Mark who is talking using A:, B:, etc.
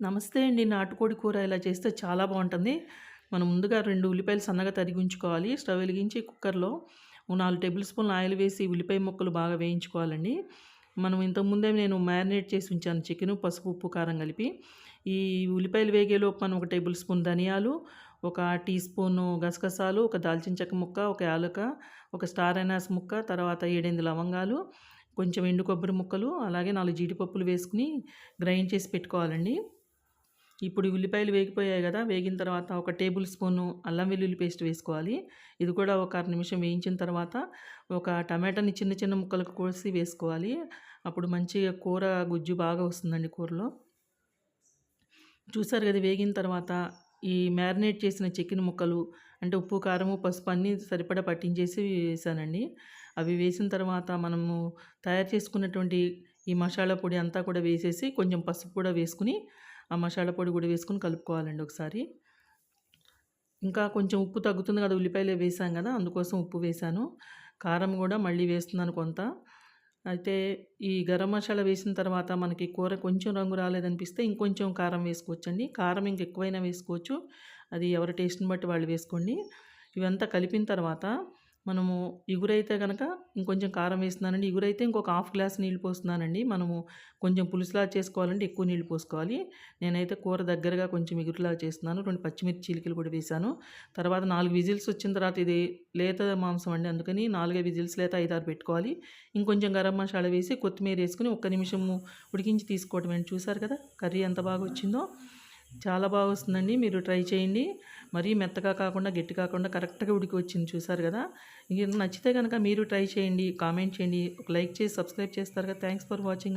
A: నమస్తే అండి నాటుకోడి కూర ఇలా చేస్తే చాలా బాగుంటుంది. మనం ముందుగా రెండు ఉల్లిపాయలు సన్నగా తరిగి ఉంచుకోవాలి. స్టవ్ వెలిగించి కుక్కర్లో నాలుగు టేబుల్ స్పూన్లు ఆయిల్ వేసి ఉల్లిపాయ ముక్కలు బాగా వేయించుకోవాలండి. మనం ఇంతకుముందే నేను మ్యారినేట్ చేసి ఉంచాను చికెన్ పసుపు ఉప్పు కారం కలిపి. ఈ ఉల్లిపాయలు వేగేలోపు మనం ఒక టేబుల్ స్పూన్ ధనియాలు ఒక టీ స్పూను గసగసాలు ఒక దాల్చిన చెక్క ముక్క ఒక యాలక ఒక స్టార్ అనాస్ ముక్క తర్వాత ఏడెనిమిది లవంగాలు కొంచెం ఎండు కొబ్బరి ముక్కలు అలాగే నాలుగు జీడిపప్పులు వేసుకుని గ్రైండ్ చేసి పెట్టుకోవాలండి. ఇప్పుడు ఉల్లిపాయలు వేగిపోయాయి కదా వేగిన తర్వాత ఒక టేబుల్ స్పూను అల్లం వెల్లుల్లి పేస్ట్ వేసుకోవాలి. ఇది కూడా ఒక అర నిమిషం వేయించిన తర్వాత ఒక టమాటాని చిన్న చిన్న ముక్కలకు కోసి వేసుకోవాలి. అప్పుడు మంచిగా కూర గుజ్జు బాగా వస్తుందండి కూరలో. చూసారు కదా వేగిన తర్వాత ఈ మ్యారినేట్ చేసిన చికెన్ ముక్కలు అంటే ఉప్పు కారము పసుపు అన్నీ సరిపడా పట్టించేసి వేసానండి. అవి వేసిన తర్వాత మనము తయారు చేసుకున్నటువంటి ఈ మసాలా పొడి అంతా కూడా వేసేసి కొంచెం పసుపు కూడా వేసుకుని ఆ మసాలా పొడి కూడా వేసుకుని కలుపుకోవాలండి ఒకసారి. ఇంకా కొంచెం ఉప్పు తగ్గుతుంది కదా ఉల్లిపాయలు వేసాం కదా అందుకోసం ఉప్పు వేసాను. కారం కూడా మళ్ళీ వేస్తున్నాను కొంత. అయితే ఈ గరం మసాలా వేసిన తర్వాత మనకి కూర కొంచెం రంగు రాలేదనిపిస్తే ఇంకొంచెం కారం వేసుకోవచ్చండి. కారం ఇంక ఎక్కువైనా వేసుకోవచ్చు. అది ఎవరి టేస్ట్ని బట్టి వాళ్ళు వేసుకోండి. ఇవంతా కలిపిన తర్వాత మనము ఇగురైతే కనుక ఇంకొంచెం కారం వేస్తున్నానండి. ఇగురైతే ఇంకొక హాఫ్ గ్లాస్ నీళ్ళు పోస్తున్నానండి. మనము కొంచెం పులుసులా చేసుకోవాలంటే ఎక్కువ నీళ్ళు పోసుకోవాలి. నేనైతే కూర దగ్గరగా కొంచెం ఇగురులా చేస్తున్నాను. రెండు పచ్చిమిర్చి చిలికలు కూడా వేశాను. తర్వాత నాలుగు విజిల్స్ వచ్చిన తర్వాత ఇది లేత మాంసం అండి. అందుకని నాలుగే విజిల్స్ లేత ఐదారు పెట్టుకోవాలి. ఇంకొంచెం గరం మసాలా వేసి కొత్తిమీర వేసుకుని ఒక్క నిమిషము ఉడికించి తీసుకోవటం చూసారు కదా కర్రీ ఎంత బాగా వచ్చిందో. చాలా బాగా వస్తుందండి. మీరు ట్రై చేయండి. మరీ మెత్తగా కాకుండా గట్టి కాకుండా కరెక్ట్గా ఉడికి వచ్చింది చూసారు కదా? ఇంక నచ్చితే కనుక మీరు ట్రై చేయండి కామెంట్ చేయండి. ఒక లైక్ చేసి సబ్స్క్రైబ్ చేస్తారు కదా? Thanks for watching